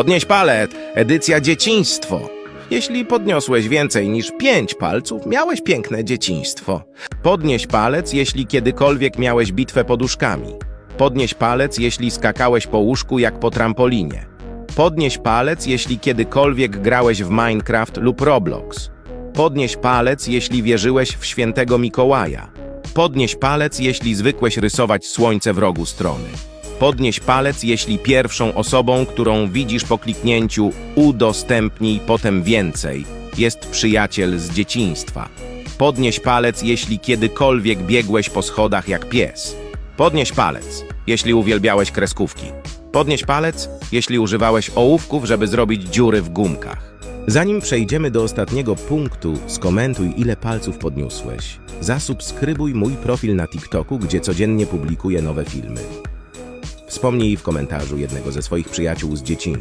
Podnieś palec, edycja dzieciństwo. Jeśli podniosłeś więcej niż pięć palców, miałeś piękne dzieciństwo. Podnieś palec, jeśli kiedykolwiek miałeś bitwę poduszkami. Podnieś palec, jeśli skakałeś po łóżku jak po trampolinie. Podnieś palec, jeśli kiedykolwiek grałeś w Minecraft lub Roblox. Podnieś palec, jeśli wierzyłeś w świętego Mikołaja. Podnieś palec, jeśli zwykłeś rysować słońce w rogu strony. Podnieś palec, jeśli pierwszą osobą, którą widzisz po kliknięciu udostępnij potem więcej, jest przyjaciel z dzieciństwa. Podnieś palec, jeśli kiedykolwiek biegłeś po schodach jak pies. Podnieś palec, jeśli uwielbiałeś kreskówki. Podnieś palec, jeśli używałeś ołówków, żeby zrobić dziury w gumkach. Zanim przejdziemy do ostatniego punktu, skomentuj ile palców podniosłeś. Zasubskrybuj mój profil na TikToku, gdzie codziennie publikuję nowe filmy. Wspomnij w komentarzu jednego ze swoich przyjaciół z dzieciństwa.